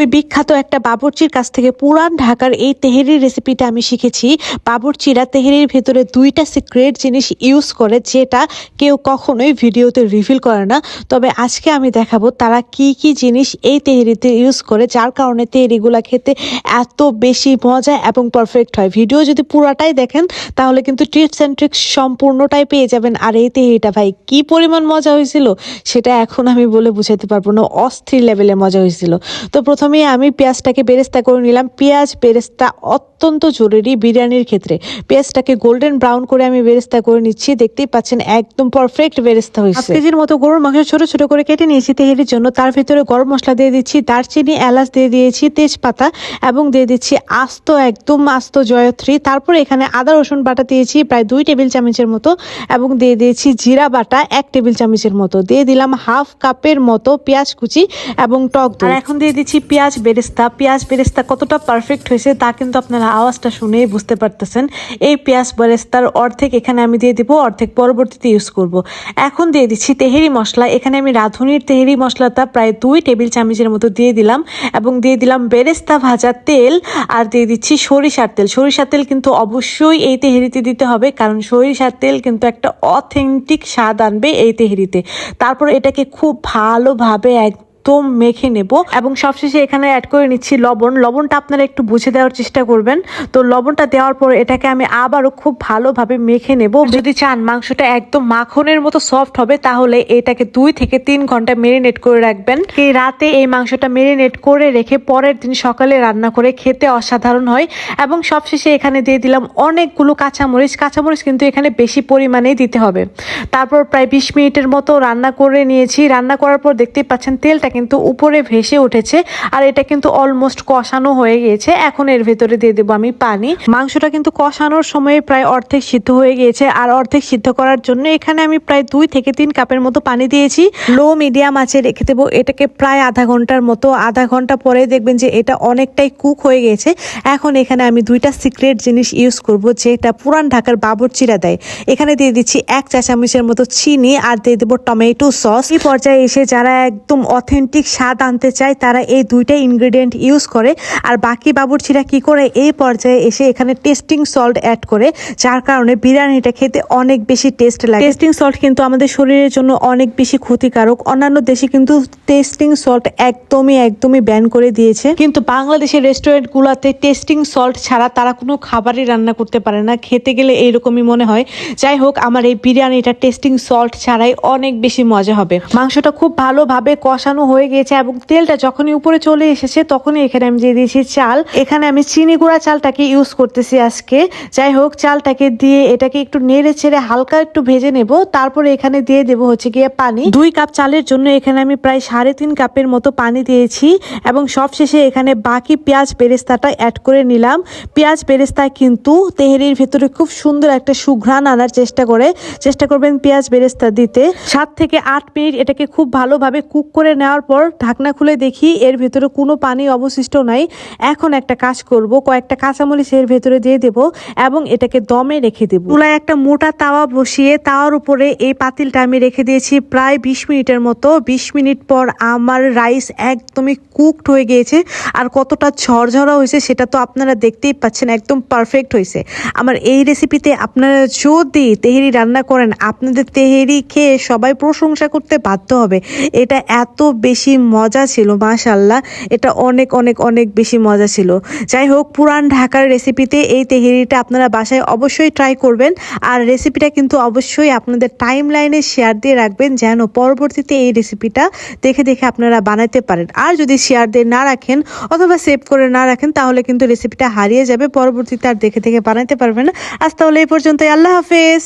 ওই বিখ্যাত একটা বাবরচির কাছ থেকে পুরান ঢাকার এই তেহেরির রেসিপিটা আমি শিখেছি। বাবরচিরা তেহেরির ভেতরে দুইটা সিক্রেট জিনিস ইউজ করে যেটা কেউ কখনোই ভিডিওতে রিভিল করে না। তবে আজকে আমি দেখাবো তারা কি কি জিনিস এই তেহেরিতে ইউজ করে, যার কারণে তেহেরিগুলা খেতে এত বেশি মজা এবং পারফেক্ট হয়। ভিডিও যদি পুরাটাই দেখেন, তাহলে কিন্তু টিপস অ্যান্ড ট্রিক্স সম্পূর্ণটাই পেয়ে যাবেন। আর এই তেহেরিটা ভাই, কি পরিমাণ মজা হয়েছিল, সেটা এখন আমি বলে বুঝাতে পারব না। অস্থির লেভেলে মজা হয়েছিল। তো প্রথমেই আমি পেঁয়াজটাকে বেরেস্তা করে নিলাম। পেঁয়াজ বেরেস্তা অত্যন্ত জরুরি বিরিয়ানির ক্ষেত্রে। পেঁয়াজটাকে গোল্ডেন ব্রাউন করে আমি বেরেস্তা করে নিচ্ছি। দেখতেই পাচ্ছেন একদম পারফেক্ট বেরেস্তা হয়েছে। কেজির মতো গরুর মাংস ছোট ছোট করে কেটে নিয়েছি তেহেরির জন্য। তার ভিতরে গরম মশলা দিয়ে দিচ্ছি দারচিনি এলাচ দিয়ে দিয়েছি তেজপাতা এবং দিয়ে দিচ্ছি আস্ত একদম আস্ত জয়ত্রী। তারপর এখানে আদা রসুন বাটা দিয়েছি প্রায় দুই টেবিল চামচের মতো এবং দিয়ে দিয়েছি জিরা বাটা এক টেবিল চামচের মতো। দিয়ে দিলাম হাফ কাপের মতো পেঁয়াজ কুচি এবং টক আর এখন দিয়ে দিচ্ছি পেঁয়াজ বেরেস্তা পেঁয়াজ বেরেস্তা কতটা পারফেক্ট হয়েছে তা কিন্তু আপনারা আওয়াজটা শুনেই বুঝতে পারতেছেন। এই পেঁয়াজ বেরেস্তার অর্ধেক এখানে আমি দিয়ে দিব, অর্ধেক পরবর্তীতে ইউজ করব। এখন দিয়ে দিচ্ছি তেহেরি মশলা, এখানে আমি রাঁধুনির তেহেরি মশলাটা প্রায় দুই টেবিল চামচের মতো দিয়ে দিলাম এবং দিয়ে দিলাম বেরেস্তা ভাজা তেল আর দিয়ে দিচ্ছি সরিষার তেল। সরিষার তেল কিন্তু অবশ্যই এই তেহেরিতে দিতে হবে কারণ সরিষার তেল কিন্তু একটা অথেন্টিক স্বাদ আনবে এই তেহেরিতে। তারপর এটাকে খুব ভালোভাবে এক একদম মেখে নেব। এবং সবশেষে এখানে অ্যাড করে নিচ্ছি লবণ। লবণটা আপনারা একটু বুঝে দেওয়ার চেষ্টা করবেন। তো লবণটা দেওয়ার পর এটাকে আমি আবারও খুব ভালোভাবে মেখে নেব। যদি চান মাংসটা একদম মাখনের মতো সফট হবে, তাহলে এটাকে দুই থেকে তিন ঘণ্টা মেরিনেট করে রাখবেন। এই রাতে এই মাংসটা মেরিনেট করে রেখে পরের দিন সকালে রান্না করে খেতে অসাধারণ হয়। এবং সবশেষে এখানে দিয়ে দিলাম অনেকগুলো কাঁচামরিচ। কাঁচামরিচ কিন্তু এখানে বেশি পরিমাণেই দিতে হবে। তারপর প্রায় বিশ মিনিটের মতো রান্না করে নিয়েছি। রান্না করার পর দেখতেই পাচ্ছেন তেলটা কিন্তু উপরে ভেসে উঠেছে আর এটা কিন্তু অলমোস্ট কষানো হয়ে গিয়েছে। এখন এর ভেতরে দিয়ে দেবো আমি পানি। মাংসটা কিন্তু কষানোর সময় প্রায় অর্ধেক সিদ্ধ হয়ে গিয়েছে আর অর্ধেক সিদ্ধ করার জন্য এখানে আমি প্রায় দুই থেকে তিন কাপের মতো পানি দিয়েছি। লো মিডিয়াম আছে রেখে দেবো। এটাকে প্রায় আধা ঘণ্টার মতো, আধা ঘণ্টা পরে দেখবেন যে এটা অনেকটাই কুক হয়ে গেছে এখন এখানে আমি দুইটা সিক্রেট জিনিস ইউজ করব যেটা পুরান ঢাকার বাবরচিরা দেয়। এখানে দিয়ে দিচ্ছি এক চা চামচের মতো চিনি আর দিয়ে দেবো টমেটো সস। এই পর্যায়ে এসে যারা একদম অথেন্টিক স্বাদ আনতে চায়, তারা এই দুইটা ইনগ্রেডিয়েন্ট ইউজ করে। আর বাকি বাবুর্চিরা কি করে? এই পর্যায়ে এসে এখানে টেস্টিং সল্ট অ্যাড করে, যার কারণে বিরিয়ানিটা খেতে অনেক বেশি টেস্ট লাগে। টেস্টিং সল্ট কিন্তু আমাদের শরীরের জন্য অনেক বেশি ক্ষতিকারক। অন্যান্য দেশে কিন্তু টেস্টিং সল্ট একদমই একদমই ব্যান করে দিয়েছে। কিন্তু বাংলাদেশের রেস্টুরেন্ট গুলাতে টেস্টিং সল্ট ছাড়া তারা কোনো খাবারই রান্না করতে পারে না। খেতে গেলে এইরকমই মনে হয়। যাই হোক, আমার এই বিরিয়ানিটা টেস্টিং সল্ট ছাড়াই অনেক বেশি মজা হবে। মাংসটা খুব ভালোভাবে কষানো হয়ে গিয়েছে এবং তেলটা যখনই উপরে চলে এসেছে তখনই এখানে আমি দিয়ে দিয়েছি চাল। এখানে আমি চিনি গুঁড়া চালটাকে ইউজ করতেছি আজকে। যাই হোক, চালটাকে দিয়ে এটাকে একটু নেড়ে ছেড়ে হালকা একটু ভেজে নেব। তারপরে এখানে দিয়ে দেবো হচ্ছে গিয়ে পানি। দুই কাপ চালের জন্য এখানে আমি প্রায় সাড়ে তিন কাপের মতো পানি দিয়েছি এবং সবশেষে এখানে বাকি পেঁয়াজ বেরেস্তাটা অ্যাড করে নিলাম। পেঁয়াজ বেরেস্তা কিন্তু তেহেরির ভেতরে খুব সুন্দর একটা সুঘ্রাণ আনার চেষ্টা করে। চেষ্টা করবেন পেঁয়াজ বেরেস্তা দিতে। সাত থেকে আট মিনিট এটাকে খুব ভালোভাবে কুক করে নেওয়ার পর ঢাকনা খুলে দেখি এর ভেতরে কোনো পানি অবশিষ্ট নাই। এখন একটা কাজ করব, কয়েকটা কাঁচামরিচ এর ভেতরে দিয়ে দেব এবং এটাকে দমে রেখে দেব। চুলায় একটা মোটা তাওয়া বসিয়ে তাওয়ার উপরে এই পাতিলটা আমি রেখে দিয়েছি প্রায় বিশ মিনিটের মতো। বিশ মিনিট পর আমার রাইস একদমই কুকড হয়ে গিয়েছে। আর কতটা ঝরঝরা হয়েছে সেটা তো আপনারা দেখতেই পাচ্ছেন, একদম পারফেক্ট হয়েছে। আমার এই রেসিপিতে আপনারা যদি তেহেরি রান্না করেন, আপনাদের তেহেরি খেয়ে সবাই প্রশংসা করতে বাধ্য হবে। এটা এত বেশি মজা ছিল মাশাল্লাহ এটা অনেক অনেক অনেক বেশি মজা ছিল। যাই হোক, পুরান ঢাকার রেসিপিতে এই তেহেরিটা আপনারা বাসায় অবশ্যই ট্রাই করবেন। আর রেসিপিটা কিন্তু অবশ্যই আপনাদের টাইম লাইনে শেয়ার দিয়ে রাখবেন, যেন পরবর্তীতে এই রেসিপিটা দেখে দেখে আপনারা বানাতে পারেন। আর যদি শেয়ার দিয়ে না রাখেন অথবা সেভ করে না রাখেন, তাহলে কিন্তু রেসিপিটা হারিয়ে যাবে। পরবর্তীতে আর দেখে দেখে বানাতে পারবেন আজ তাহলে এই পর্যন্ত আল্লাহ হাফেজ।